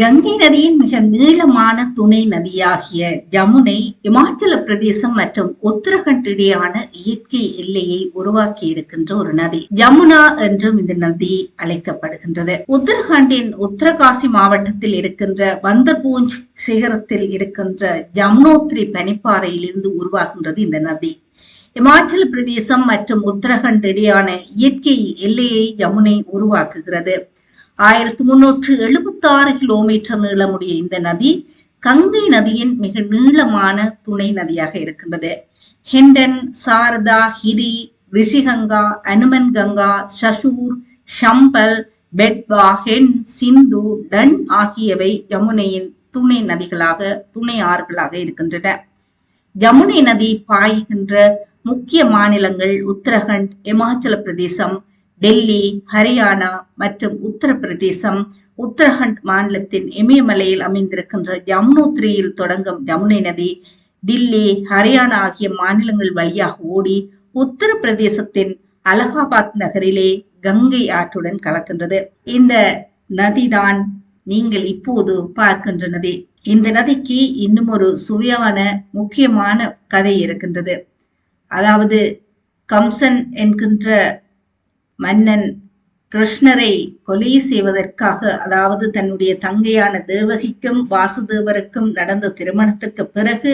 கங்கை நதியின் மிக நீளமான துணை நதியாகிய ஜமுனை இமாச்சல பிரதேசம் மற்றும் உத்தரகண்ட் இடையான இயற்கை எல்லையை உருவாக்கி இருக்கின்ற ஒரு நதி. ஜமுனா என்றும் இந்த நதி அழைக்கப்படுகின்றது. உத்தரகாண்டின் உத்தரகாசி மாவட்டத்தில் இருக்கின்ற பந்தர்பூஞ்ச் சிகரத்தில் இருக்கின்ற ஜமுனோத்ரி பனிப்பாறையிலிருந்து உருவாகின்றது இந்த நதி. இமாச்சல பிரதேசம் மற்றும் உத்தரகண்ட் இடையான இயற்கை எல்லையை ஜமுனை உருவாக்குகிறது. ஆயிரத்தி முன்னூற்று எழுபத்தி ஆறு கிலோமீட்டர் நீளமுடைய இந்த நதி கங்கை நதியின் மிக நீளமான துணை நதியாக இருக்கின்றது. ஹெண்டன் சாரதா ஹிரி ரிஷிகங்கா அனுமன் கங்கா சசூர் ஷம்பல் பெட்வா ஹென் சிந்து டன் ஆகியவை யமுனையின் துணை நதிகளாக துணை ஆறுகளாக இருக்கின்றன. யமுனை நதி பாய்கின்ற முக்கிய மாநிலங்கள் உத்தரகண்ட் இமாச்சல பிரதேசம் டெல்லி ஹரியானா மற்றும் உத்தரப்பிரதேசம் உத்தரகண்ட் மாநிலத்தின் இமயமலையில் அமைந்திருக்கின்ற யமுனோத்ரியில் தொடங்கும் யமுனை நதி டில்லி ஹரியானா ஆகிய மாநிலங்கள் வழியாக ஓடி உத்தரப்பிரதேசத்தின் அலகாபாத் நகரிலே கங்கை ஆற்றுடன் கலக்கின்றது. இந்த நதிதான் நீங்கள் இப்போது பார்க்கின்ற நதி இந்த நதிக்கு இன்னும் ஒரு சுவையான முக்கியமான கதை இருக்கின்றது. அதாவது கம்சன் என்கின்ற மன்னன் கிருஷ்ணரை கொலை செய்வதற்காக அதாவது தன்னுடைய தங்கையான தேவகிக்கும் வாசுதேவருக்கும் நடந்த திருமணத்திற்கு பிறகு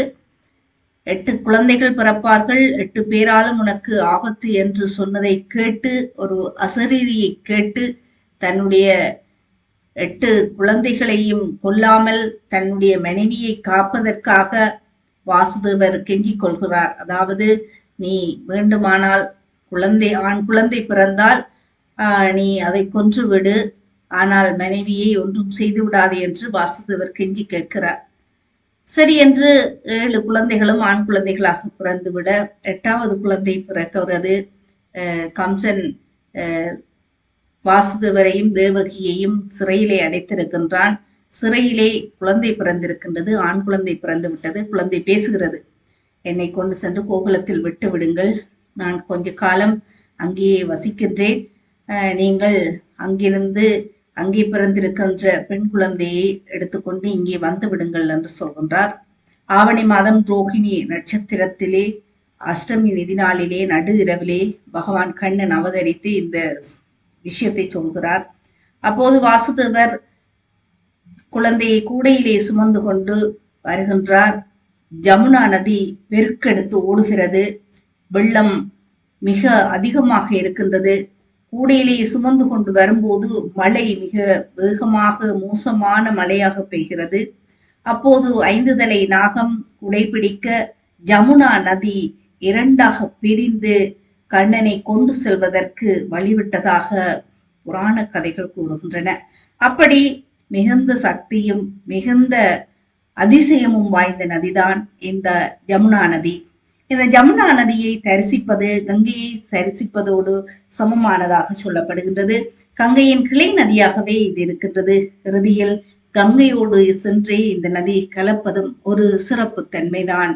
எட்டு குழந்தைகள் பிறப்பார்கள். எட்டு பேராலும் உனக்கு ஆபத்து என்று சொன்னதை கேட்டு ஒரு அசரீரியை கேட்டு தன்னுடைய எட்டு குழந்தைகளையும் கொல்லாமல் தன்னுடைய மனைவியை காப்பதற்காக வாசுதேவர் கெஞ்சிக் கொள்கிறார். அதாவது நீ வேண்டுமானால் குழந்தை ஆண் குழந்தை பிறந்தால் நீ அதை கொன்று விடு ஆனால் மனைவியை ஒன்றும் செய்து விடாது என்று வாசுதேவர் கெஞ்சி கேட்கிறார். சரி என்று ஏழு குழந்தைகளும் ஆண் குழந்தைகளாக பிறந்துவிட எட்டாவது குழந்தை பிறக்கிறது. கம்சன் வாசுதேவரையும் தேவகியையும் சிறையிலே அடைத்திருக்கின்றான். சிறையிலே குழந்தை பிறந்திருக்கின்றது ஆண் குழந்தை பிறந்து விட்டது குழந்தை பேசுகிறது. என்னை கொண்டு சென்று கோகுலத்தில் விட்டு விடுங்கள். நான் கொஞ்ச காலம் அங்கேயே வசிக்கின்றேன். நீங்கள் அங்கிருந்து அங்கே பிறந்திருக்கின்ற பெண் குழந்தையை எடுத்துக்கொண்டு இங்கே வந்து விடுங்கள் என்று சொல்கின்றார். ஆவணி மாதம் ரோஹிணி நட்சத்திரத்திலே அஷ்டமி நிதி நாளிலே நடு இரவிலே பகவான் கண்ணன் அவதரித்து இந்த விஷயத்தை சொல்கிறார். அப்போது வாசுதேவர் குழந்தையை கூடையிலே சுமந்து கொண்டு வருகின்றார். ஜமுனா நதி பெருக்கெடுத்து ஓடுகிறது. வெள்ளம் மிக அதிகமாக இருக்கின்றது. கூடையிலே சுமந்து கொண்டு வரும்போது மழை மிக வேகமாக மோசமான மழையாக பெய்கிறது. அப்போது ஐந்து தலை நாகம் குடைபிடிக்க ஜமுனா நதி இரண்டாக பிரிந்து கண்ணனை கொண்டு செல்வதற்கு வழிவிட்டதாக புராண கதைகள் கூறுகின்றன. அப்படி மிகுந்த சக்தியும் மிகுந்த அதிசயமும் வாய்ந்த நதிதான் இந்த யமுனா நதி. இந்த ஜமுனா நதியை தரிசிப்பது கங்கையை தரிசிப்பதோடு சமமானதாக சொல்லப்படுகின்றது. கங்கையின் கிளை நதியாகவே இது இருக்கின்றது. இறுதியில் கங்கையோடு சென்றே இந்த நதி கலப்பதும் ஒரு சிறப்பு தன்மைதான்.